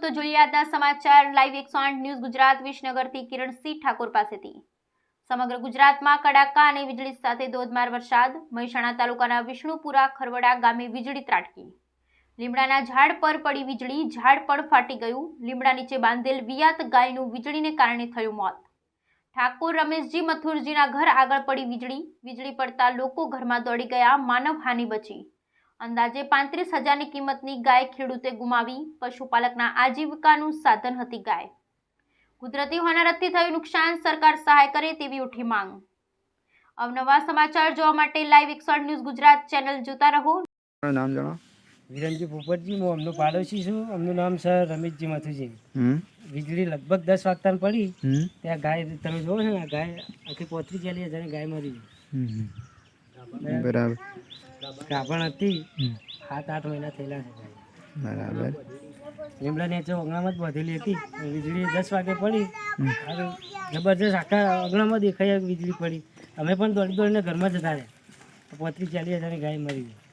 તો જોઈએ આજના સમાચાર. લાઈવ એકસો આઠ ન્યૂઝ ગુજરાત, વિસનગરથી કિરણસિંહ ઠાકોર પાસેથી. સમગ્ર ગુજરાતમાં કડાકા અને વીજળી સાથે ધોધમાર વરસાદ. મહેસાણા તાલુકાના વિષ્ણુપુરા, ખરવડા ગામે વીજળી ત્રાટકી. લીમડાના ઝાડ પર પડી વીજળી, ઝાડ પણ ફાટી ગયું. લીમડા નીચે બાંધેલ વિયાત ગાયનું વીજળીને કારણે થયું મોત. ઠાકોર રમેશજી મથુરજીના ઘર આગળ પડી વીજળી. વીજળી પડતા લોકો ઘરમાં દોડી ગયા માનવ હાનિ બચી. અંદાજે પાંત્રીસ હજારની કિંમતની ગાય ખેડૂતે ગુમાવી. પશુપાલકના આજીવિકાનું સાધન હતી ગાય. કુદરતી હોનારતથી થયું નુકસાન સરકાર સહાય કરે તેવી ઉઠી માંગ. અવનવા સમાચાર જોવા માટે લાઈવ એકસઠ ન્યૂઝ ગુજરાત ચેનલ જોતા રહો. નામ જણાવો. વિરમજી પોપટજી હું અમનો પાડોશી છું. અમનું નામ સર રમેશજી મથુજી. વીજળી લગભગ દસ વાગતા પડી. ત્યાં ગાય તમે જોવો છો ને ગાય આખી પોતરી ચાલી ગાય મરી. બરાબર. ગાભણ હતી. સાત આઠ મહિના થયેલા છે. બરાબર. લીમડા નીચે ઓગણામાં જ બાંધેલી હતી. વીજળી દસ વાગે પડી. જબરજસ્ત આખા ઓગણામાં દેખાય વીજળી પડી. અમે પણ દોડી દોડીને ઘરમાં જતા રહ્યા. પોતરી ચાલી હજારની ગાય મરી ગઈ.